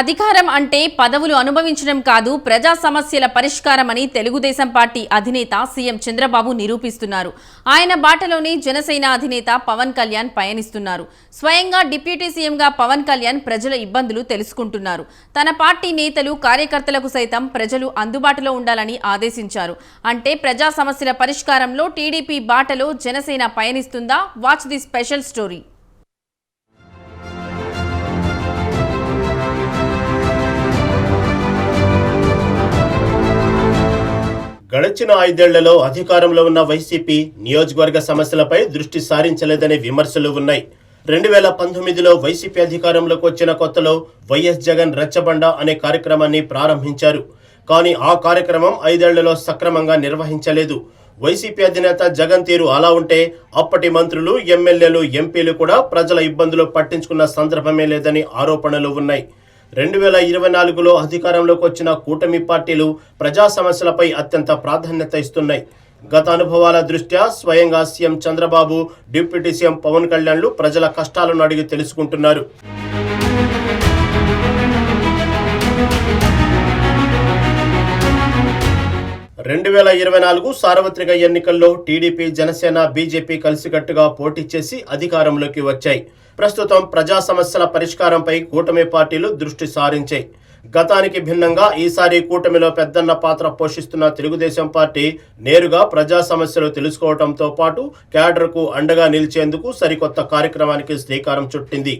అధికారం అంటే పదవులు అనుభవించడం కాదు ప్రజా సమస్యల పరిష్కారమని తెలుగుదేశం పార్టీ అధినేత సీఎం చంద్రబాబు నిరూపిస్తున్నారు. ఆయన బాటలోనే జనసేన అధినేత పవన్ కళ్యాణ్ పయనిస్తున్నారు. స్వయంగా డిప్యూటీ సీఎంగా పవన్ కళ్యాణ్ ప్రజల ఇబ్బందులు తెలుసుకుంటున్నారు. తన పార్టీ నేతలు కార్యకర్తలకు సైతం ప్రజలు అందుబాటులో ఉండాలని ఆదేశించారు. అంటే ప్రజా సమస్యల పరిష్కారంలో టీడీపీ బాటలో Janasena పయనిస్తుందా? Watch the special story. గడిచిన ఐదేళ్ళలో అధికారంలో ఉన్న వైసీపీ నియోజకవర్గ సమస్యలపై దృష్టి సారించలేదనే విమర్శలు ఉన్నాయి. రెండు వేల పంతొమ్మిదిలో వైసీపీ అధికారంలోకి వచ్చిన కొత్తలో వైఎస్ జగన్ రచ్చబండ అనే కార్యక్రమాన్ని ప్రారంభించారు. కానీ ఆ కార్యక్రమం ఐదేళ్ళలో సక్రమంగా నిర్వహించలేదు. వైసీపీ అధినేత జగన్ తీరు అలా ఉంటే అప్పటి మంత్రులు ఎమ్మెల్యేలు ఎంపీలు కూడా ప్రజల ఇబ్బందులు పట్టించుకున్న సందర్భమే లేదని ఆరోపణలు ఉన్నాయి. రెండు వేల ఇరవై నాలుగులో అధికారంలోకి వచ్చిన కూటమి పార్టీలు ప్రజా సమస్యలపై అత్యంత ప్రాధాన్యత ఇస్తున్నాయి. గత అనుభవాల దృష్ట్యా స్వయంగా CM Chandrababu deputy CM Pawan కళ్యాణ్లు ప్రజల కష్టాలను అడిగి తెలుసుకుంటున్నారు. రెండు వేల ఇరవై నాలుగు సార్వత్రిక ఎన్నికల్లో టీడీపీ జనసేన బీజేపీ కలిసికట్టుగా పోటీ చేసి అధికారంలోకి వచ్చాయి. ప్రస్తుతం ప్రజా సమస్యల పరిష్కారంపై కూటమి పార్టీలు దృష్టి సారించాయి. గతానికి భిన్నంగా ఈసారి కూటమిలో పెద్దన్న పాత్ర పోషిస్తున్న తెలుగుదేశం పార్టీ నేరుగా ప్రజా సమస్యలు తెలుసుకోవడంతో పాటు క్యాడర్కు అండగా నిలిచేందుకు సరికొత్త కార్యక్రమానికి శ్రీకారం చుట్టింది.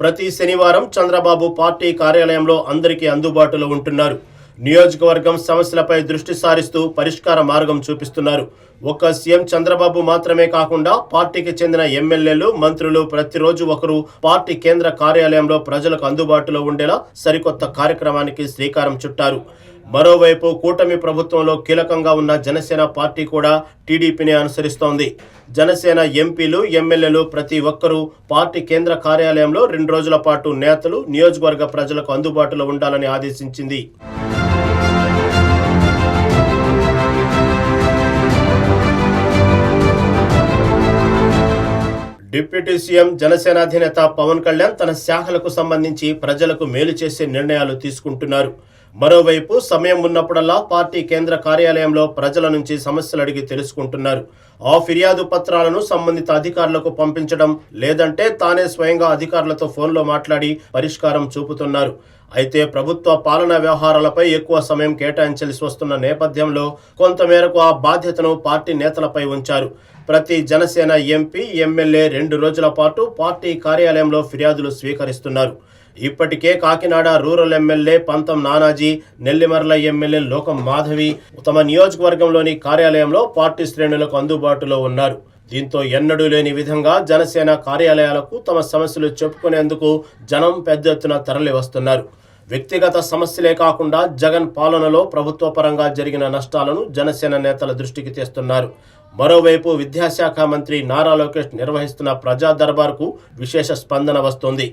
ప్రతి శనివారం చంద్రబాబు పార్టీ కార్యాలయంలో అందరికీ అందుబాటులో ఉంటున్నారు. నియోజకవర్గం సమస్యలపై దృష్టి సారిస్తూ పరిష్కార మార్గం చూపిస్తున్నారు. ఒక్క సీఎం చంద్రబాబు మాత్రమే కాకుండా పార్టీకి చెందిన ఎమ్మెల్యేలు మంత్రులు ప్రతిరోజు ఒకరు పార్టీ కేంద్ర కార్యాలయంలో ప్రజలకు అందుబాటులో ఉండేలా సరికొత్త కార్యక్రమానికి శ్రీకారం చుట్టారు. మరోవైపు కూటమి ప్రభుత్వంలో కీలకంగా ఉన్న జనసేన పార్టీ కూడా టీడీపీని అనుసరిస్తోంది. జనసేన ఎంపీలు ఎమ్మెల్యేలు ప్రతి ఒక్కరూ పార్టీ కేంద్ర కార్యాలయంలో రెండు రోజుల పాటు నేతలు నియోజకవర్గ ప్రజలకు అందుబాటులో ఉండాలని ఆదేశించింది. డిప్యూటీ సీఎం జనసేన అధినేత పవన్ కళ్యాణ్ తన శాఖలకు సంబంధించి ప్రజలకు మేలు చేసే నిర్ణయాలు తీసుకుంటున్నారు. మరోవైపు సమయం ఉన్నప్పుడల్లా పార్టీ కేంద్ర కార్యాలయంలో ప్రజల నుంచి సమస్యలు అడిగి తెలుసుకుంటున్నారు. ఆ ఫిర్యాదు పత్రాలను సంబంధిత అధికారులకు పంపించడం లేదంటే తానే స్వయంగా అధికారులతో ఫోన్లో మాట్లాడి పరిష్కారం చూపుతున్నారు. అయితే ప్రభుత్వ పాలనా వ్యవహారాలపై ఎక్కువ సమయం కేటాయించాల్సి వస్తున్న నేపథ్యంలో కొంతమేరకు ఆ బాధ్యతను పార్టీ నేతలపై ఉంచారు. ప్రతి జనసేన ఎంపీ ఎమ్మెల్యే రెండు రోజుల పాటు పార్టీ కార్యాలయంలో ఫిర్యాదులు స్వీకరిస్తున్నారు. ఇప్పటికే కాకినాడ రూరల్ ఎమ్మెల్యే పంతం నానాజీ నెల్లిమర్ల ఎమ్మెల్యే లోకం మాధవి తమ నియోజకవర్గంలోని కార్యాలయంలో పార్టీ శ్రేణులకు అందుబాటులో ఉన్నారు. దీంతో ఎన్నడూ లేని విధంగా జనసేన కార్యాలయాలకు తమ సమస్యలు చెప్పుకునేందుకు జనం పెద్ద ఎత్తున తరలి వస్తున్నారు వ్యక్తిగత సమస్యలే కాకుండా జగన్ పాలనలో ప్రభుత్వ పరంగా జరిగిన నష్టాలను జనసేన నేతల దృష్టికి తెస్తున్నారు. మరోవైపు విద్యాశాఖ మంత్రి నారా లోకేష్ నిర్వహిస్తున్న ప్రజా దర్బార్కు విశేష స్పందన వస్తోంది.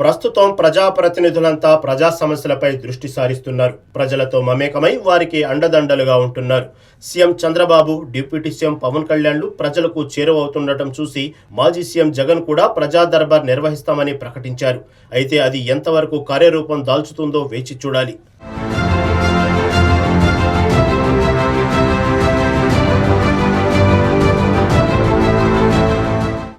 ప్రస్తుతం ప్రజాప్రతినిధులంతా ప్రజా సమస్యలపై దృష్టి సారిస్తున్నారు. ప్రజలతో మమేకమై వారికి అండదండలుగా ఉంటున్నారు. CM Chandrababu deputy CM Pawan కళ్యాణ్లు ప్రజలకు చేరువవుతుండటం చూసి మాజీ సీఎం జగన్ కూడా ప్రజా దర్బార్ నిర్వహిస్తామని ప్రకటించారు. అయితే అది ఎంతవరకు కార్యరూపం దాల్చుతుందో వేచి చూడాలి.